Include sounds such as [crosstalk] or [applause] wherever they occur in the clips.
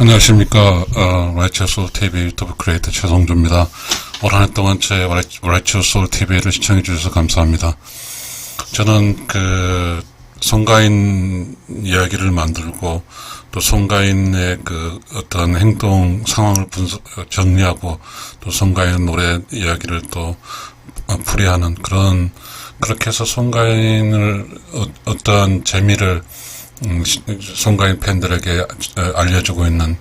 안녕하십니까. 어, 라이처 소울 TV 유튜브 크리에이터 최성주입니다. 올 한 해 동안 제 라이처 소울 TV를 시청해 주셔서 감사합니다. 저는 그 송가인 이야기를 만들고 또 송가인의 그 어떤 행동 상황을 분석, 정리하고 또 송가인 노래 이야기를 또 어, 풀이하는 그런 그렇게 해서 송가인을 어, 어떤 재미를 송가인 팬들에게 어, 알려주고 있는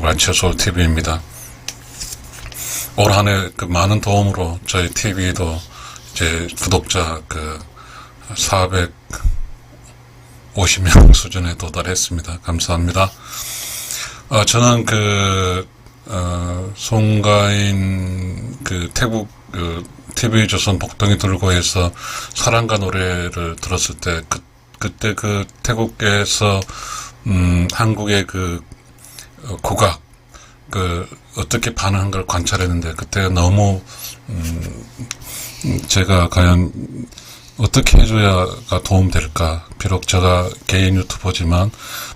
라이처 소울 TV입니다. 올 한해 그 많은 도움으로 저희 TV도 이제 구독자 그 450명 [laughs] 수준에 도달했습니다. 감사합니다. 어, 저는 그, 어, 송가인 그 태국 그 TV조선 복덩이 들고 해서 사랑과 노래를 들었을 때 그, 그때 그 태국에서 음, 한국의 그 어, 국악 그 어떻게 반응한 걸 관찰했는데 그때 너무 음, 제가 과연 어떻게 해줘야가 도움될까? 비록 제가 개인 유튜버지만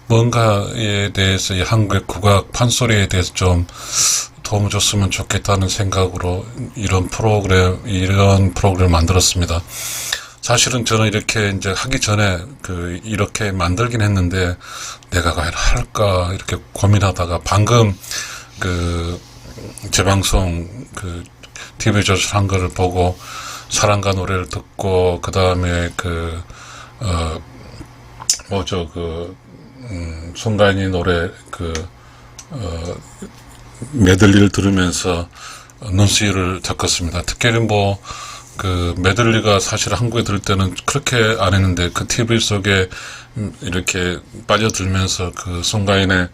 뭔가에 대해서 이 한국의 국악 판소리에 대해서 좀 도움을 줬으면 좋겠다는 생각으로 이런 프로그램 이런 프로그램을 만들었습니다. 사실은 저는 이렇게 이제 하기 전에 그 이렇게 만들긴 했는데 내가 과연 할까 이렇게 고민하다가 방금 그 재방송 그 TV 조절한 거를 보고 사랑과 노래를 듣고 그 다음에 그 어 뭐죠 그 음, 송가인이 노래 그 어 메들리를 들으면서 눈시울을 적었습니다. 특별히 뭐, 그, 메들리가 사실 한국에 들을 때는 그렇게 안 했는데 그 TV 속에 음, 이렇게 빠져들면서 그 송가인의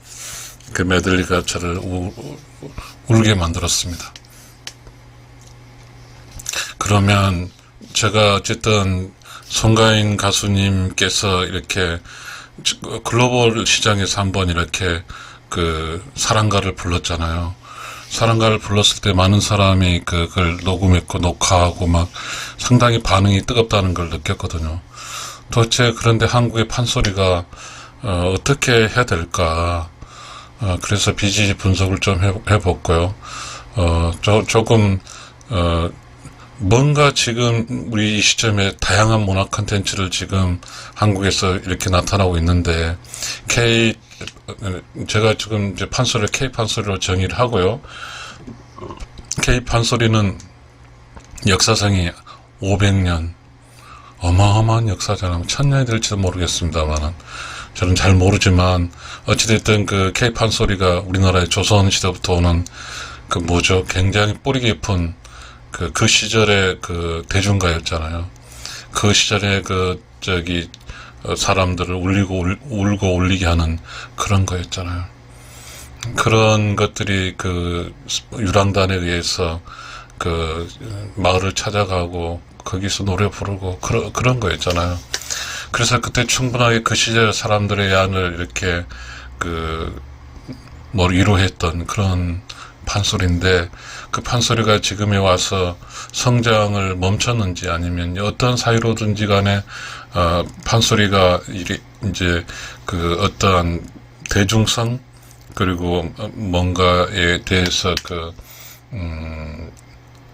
그 메들리가 저를 우, 우- 울게 만들었습니다. 그러면 제가 어쨌든 송가인 가수님께서 이렇게 글로벌 시장에서 한번 이렇게 그 사랑가를 불렀잖아요. 사랑가를 불렀을 때 많은 사람이 그걸 녹음했고 녹화하고 막 상당히 반응이 뜨겁다는 걸 느꼈거든요. 도대체 그런데 한국의 판소리가 어, 어떻게 해야 될까? 어, 그래서 BG 분석을 좀 해, 해봤고요. 어, 저, 조금 어, 뭔가 지금 우리 이 시점에 다양한 문화 콘텐츠를 지금 한국에서 이렇게 나타나고 있는데 K 제가 지금 이제 판소리를 K 판소리로 정의를 하고요. K 판소리는 역사상이 500년 어마어마한 역사잖아요. 천년이 될지도 모르겠습니다만은 저는 잘 모르지만 어찌됐든 그 K 판소리가 우리나라의 조선 시대부터 오는 그 뭐죠? 굉장히 뿌리 깊은 그, 그 시절의 그 대중가였잖아요. 그 시절에 그, 저기, 어, 사람들을 울리고, 울, 울고 울리게 하는 그런 거였잖아요. 그런 것들이 그, 유랑단에 의해서 그, 마을을 찾아가고, 거기서 노래 부르고, 그런, 그런 거였잖아요. 그래서 그때 충분하게 그 시절 사람들의 양을 이렇게, 그, 뭘 위로했던 그런 판소리인데 그 판소리가 지금에 와서 성장을 멈췄는지 아니면 어떤 사유로든지 간에 어, 판소리가 이제 그 어떠한 대중성 그리고 뭔가에 대해서 그 음,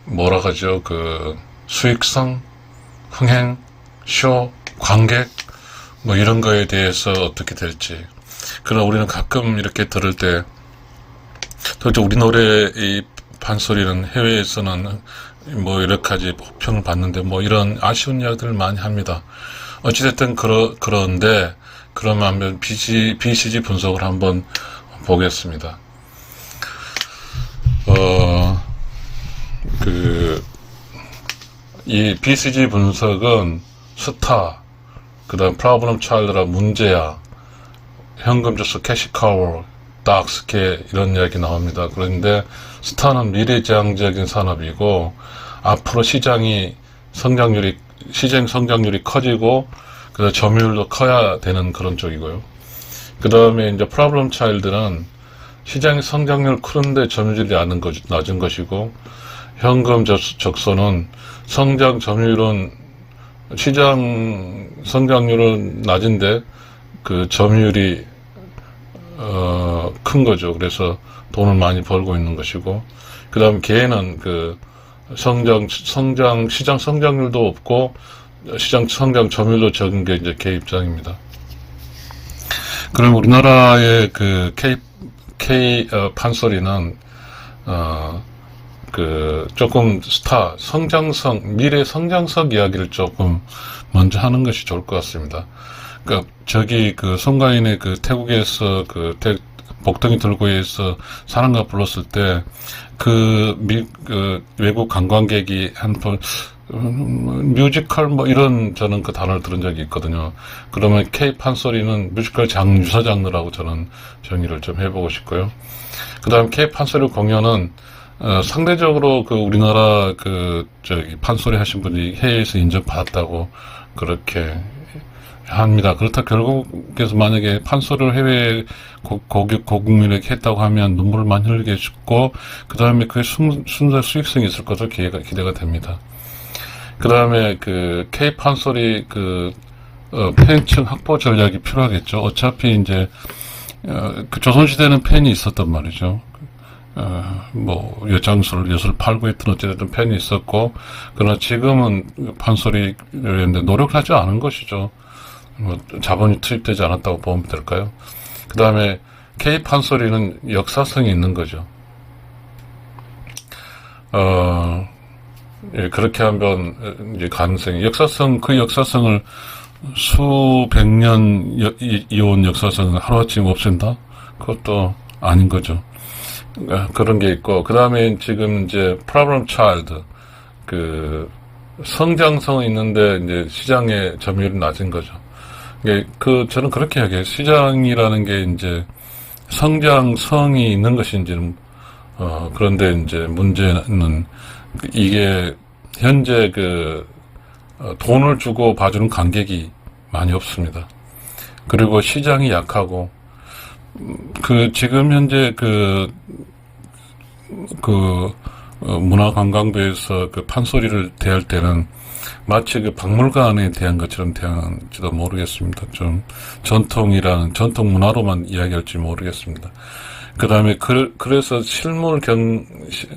뭐라 하죠 그 수익성 흥행 쇼 관객 뭐 이런 거에 대해서 어떻게 될지 그러나 우리는 가끔 이렇게 들을 때 도대체 우리 노래 이 판소리는 해외에서는 뭐 여러 가지 호평을 받는데 뭐 이런 아쉬운 이야기들을 많이 합니다. 어찌됐든 그러, 그런데 그러면 한번 BG, BCG 분석을 한번 보겠습니다. 어, 그, 이 BCG 분석은 스타, 그 다음 프로블럼 차일드라 문제야, 현금 조서 캐시카워, 닥스케 이런 이야기 나옵니다. 그런데 스타는 미래지향적인 산업이고 앞으로 시장이 성장률이 시장 성장률이 커지고 그 점유율도 커야 되는 그런 쪽이고요. 그 다음에 이제 프로블럼 차일드는 시장의 성장률 크는데 점유율이 낮은, 것, 낮은 것이고 현금 적- 적소는 성장 점유율은 시장 성장률은 낮은데 그 점유율이 어, 큰큰 거죠. 그래서 돈을 많이 벌고 있는 것이고, 그 다음 개는 그 성장, 성장, 시장 성장률도 없고, 시장 성장 점유율도 적은 게 이제 개 입장입니다. 그럼 우리나라의 그 K, K 어, 판소리는, 어, 그 조금 스타 성장성 미래 성장성 이야기를 조금 먼저 하는 것이 좋을 것 같습니다. 그러니까 저기 그 송가인의 그 태국에서 그 태, 복덩이 들고에서 사랑가 불렀을 때그미그 외국 관광객이 한번 음, 뮤지컬 뭐 이런 저는 그 단어를 들은 적이 있거든요. 그러면 K 판소리는 뮤지컬 장 유사 장르라고 저는 정의를 좀 해보고 싶고요. 그다음 K 판소리 공연은 어, 상대적으로 그 우리나라 그 저기 판소리 하신 분이 해외에서 인정받았다고 그렇게 합니다. 그렇다 결국에서 만약에 판소리를 해외 고국민에게 했다고 하면 눈물을 많이 흘리게 해주고 그 다음에 그게 순, 순수 수익성이 있을 것으로 기대가, 기대가 됩니다. 그 다음에 그 K 판소리 그 어, 팬층 확보 전략이 필요하겠죠. 어차피 이제 어, 그 조선시대는 팬이 있었단 말이죠. 어, 뭐, 여장술, 엿을 팔고 있던 어쨌든 팬이 있었고, 그러나 지금은 판소리를 했는데 노력하지 않은 것이죠. 뭐, 자본이 투입되지 않았다고 보면 될까요? 그 다음에 K 판소리는 역사성이 있는 거죠. 어, 예, 그렇게 한번 이제 가능성이, 역사성, 그 역사성을 수백 년 여- 이- 이어온 역사성을 하루아침 없앤다? 그것도 아닌 거죠. 아, 그런 게 있고 그 다음에 지금 이제 problem child 그 성장성은 있는데 이제 시장의 점유율이 낮은 거죠. 이게 그 저는 그렇게 하게 시장이라는 게 이제 성장성이 있는 것인지는 어 그런데 이제 문제는 이게 현재 그 어, 돈을 주고 봐주는 관객이 많이 없습니다. 그리고 시장이 약하고 그 지금 현재 그그 어, 문화관광부에서 그 판소리를 대할 때는 마치 그 박물관에 대한 것처럼 대하는지도 모르겠습니다. 좀 전통이라는 전통 문화로만 이야기할지 모르겠습니다. 그 다음에 그, 그래서 실물 경, 시-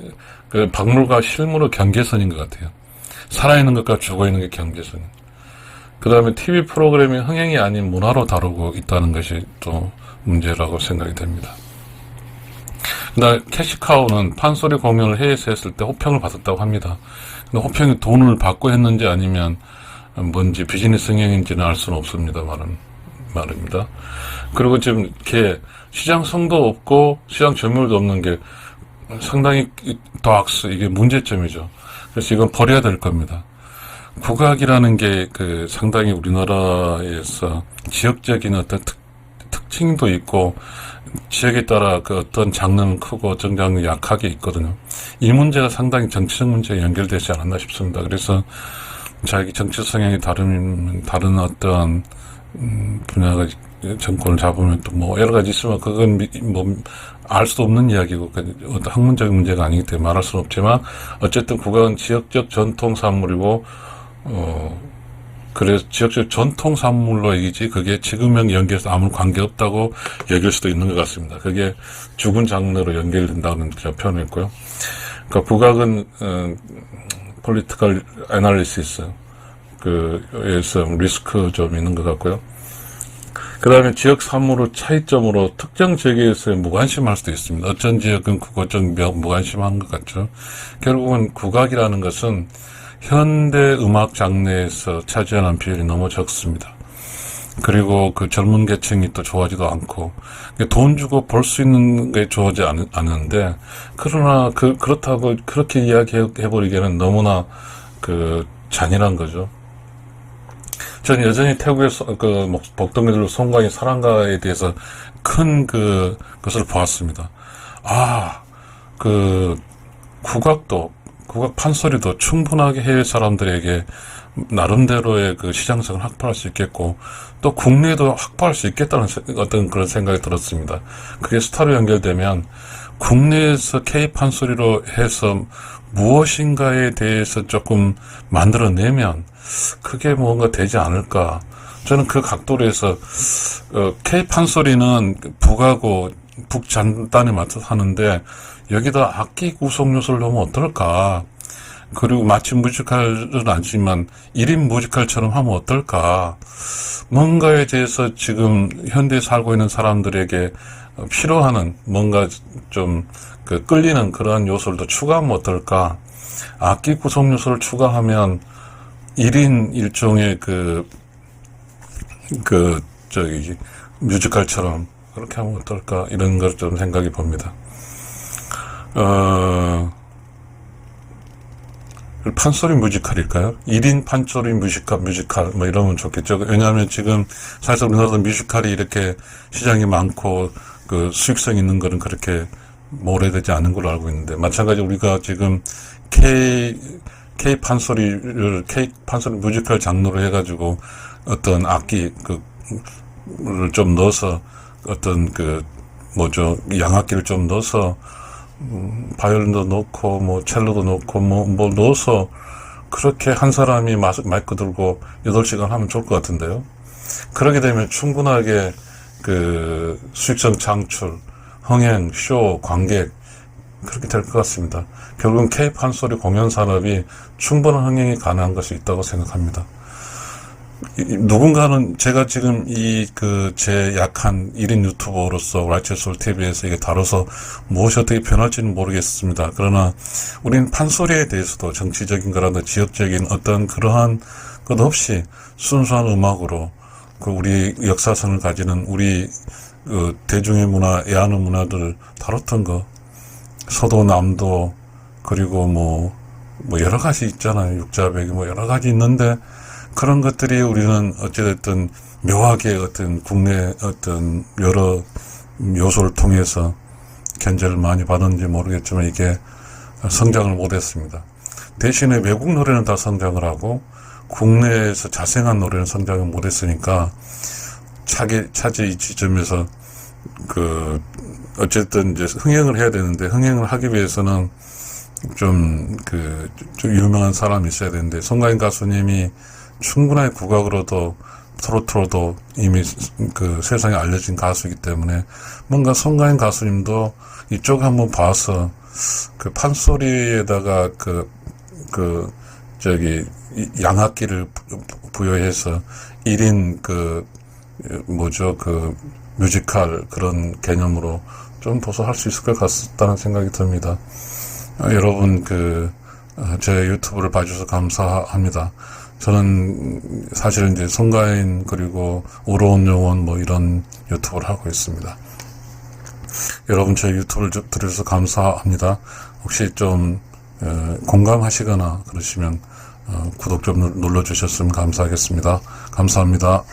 그 박물관 실물의 경계선인 것 같아요. 살아있는 것과 죽어있는 게 경계선. 그 다음에 TV 프로그램이 흥행이 아닌 문화로 다루고 있다는 것이 또 문제라고 생각이 됩니다. 그다음 캐시카우는 판소리 공연을 해외에서 했을 때 호평을 받았다고 합니다. 근데 호평이 돈을 받고 했는지 아니면 뭔지 비즈니스 성향인지는 알 수는 없습니다. 말은 말입니다. 그리고 지금 이렇게 시장성도 없고 시장 점유율도 없는 게 상당히 더악스 이게 문제점이죠. 그래서 이건 버려야 될 겁니다. 국악이라는 게 그 상당히 우리나라에서 지역적인 어떤 특, 특징도 있고 지역에 따라 그 어떤 장르는 크고 장르는 약하게 있거든요. 이 문제가 상당히 정치적 문제에 연결되지 않았나 싶습니다. 그래서 자기 정치 성향이 다른 다른 어떤 음, 분야가 정권을 잡으면 또 뭐 여러 가지 있으면 그건 뭐 알 수도 없는 이야기고 그 어떤 학문적인 문제가 아니기 때문에 말할 수는 없지만 어쨌든 국악은 지역적 전통 산물이고 어 그래서 지역적 전통 산물로 얘기지 그게 지금형 연결해서 아무 관계 없다고 여길 수도 있는 것 같습니다. 그게 죽은 장르로 연결된다는 표현했고요. 그러니까 국악은 어, political analysis 그에서 리스크 좀 있는 것 같고요. 그 다음에 지역 산물의 차이점으로 특정 지역에서 무관심할 수도 있습니다. 어떤 지역은 국어 좀 무관심한 것 같죠. 결국은 국악이라는 것은 현대 음악 장르에서 차지하는 비율이 너무 적습니다. 그리고 그 젊은 계층이 또 좋아하지도 않고 돈 주고 볼 수 있는 게 좋아하지 않, 않는데 그러나 그 그렇다고 그렇게 이야기해 버리기에는 너무나 그 잔인한 거죠. 저는 여전히 태국의 소- 그 뭐, 복덩이들 송가인 사랑가에 대해서 큰 그 것을 보았습니다. 아, 그 국악도 국악 판소리도 충분하게 해외 사람들에게 나름대로의 그 시장성을 확보할 수 있겠고 또 국내에도 확보할 수 있겠다는 세- 어떤 그런 생각이 들었습니다. 그게 스타로 연결되면 국내에서 K 판소리로 해서 무엇인가에 대해서 조금 만들어내면 그게 뭔가 되지 않을까. 저는 그 각도로 해서 어, K 판소리는 북하고 북잔단에 맡아서 하는데 여기다 악기 구성 요소를 넣으면 어떨까? 그리고 마치 뮤지컬은 아니지만 1인 뮤지컬처럼 하면 어떨까? 뭔가에 대해서 지금 현대에 살고 있는 사람들에게 필요하는 뭔가 좀 그 끌리는 그러한 요소를 더 추가하면 어떨까? 악기 구성 요소를 추가하면 1인 일종의 그, 그, 저기, 뮤지컬처럼 그렇게 하면 어떨까? 이런 걸 좀 생각해 봅니다. 어, 판소리 뮤지컬일까요? 1인 판소리 뮤지컬, 뮤지컬, 뭐 이러면 좋겠죠. 왜냐하면 지금 사실 우리나라 뮤지컬이 이렇게 시장이 많고 그 수익성 있는 거는 그렇게 오래되지 않은 걸로 알고 있는데 마찬가지 로 우리가 지금 K K 판소리를 K 판소리 뮤지컬 장르로 해가지고 어떤 악기 그 를 좀 넣어서 어떤 그 뭐죠 양악기를 좀 넣어서 음, 바이올린도 넣고 뭐 첼로도 넣고 뭐, 뭐 넣어서 그렇게 한 사람이 마, 마이크 들고 8시간 하면 좋을 것 같은데요. 그러게 되면 충분하게 그 수익성 창출, 흥행, 쇼, 관객 그렇게 될 것 같습니다. 결국은 K 판소리 공연 산업이 충분한 흥행이 가능한 것이 있다고 생각합니다. 이- 누군가는 제가 지금 이 그 제 약한 1인 유튜버로서 라이처솔 TV에서 이게 다뤄서 무엇이 어떻게 변할지는 모르겠습니다. 그러나 우리는 판소리에 대해서도 정치적인 거라도 지역적인 어떤 그러한 것 없이 순수한 음악으로 그 우리 역사성을 가지는 우리 그 대중의 문화, 애하는 문화들 다뤘던 거 서도 남도 그리고 뭐, 뭐 여러 가지 있잖아요. 육자백이 뭐 여러 가지 있는데 그런 것들이 우리는 어찌됐든 묘하게 어떤 국내 어떤 여러 요소를 통해서 견제를 많이 받았는지 모르겠지만 이게 성장을 못했습니다. 대신에 외국 노래는 다 성장을 하고 국내에서 자생한 노래는 성장을 못했으니까 차기 차지 이 지점에서 그 어쨌든 이제 흥행을 해야 되는데 흥행을 하기 위해서는 좀그좀 유명한 사람이 있어야 되는데 송가인 가수님이 충분하게 국악으로도 트로트로도 이미 그 세상에 알려진 가수이기 때문에 뭔가 송가인 가수님도 이쪽 한번 봐서 그 판소리에다가 그, 그, 저기, 이 양악기를 부- 부여해서 1인 그, 뭐죠, 그, 뮤지컬 그런 개념으로 좀 보소할 수 있을 것 같다는 생각이 듭니다. 아, 여러분, 그, 어, 제 유튜브를 봐주셔서 감사합니다. 저는 사실 이제 송가인 그리고 오로운 영혼 뭐 이런 유튜브를 하고 있습니다. 여러분 제 유튜브를 주- 들으셔서 감사합니다. 혹시 좀 어, 공감하시거나 그러시면 어, 구독 좀 눌- 눌러주셨으면 감사하겠습니다. 감사합니다.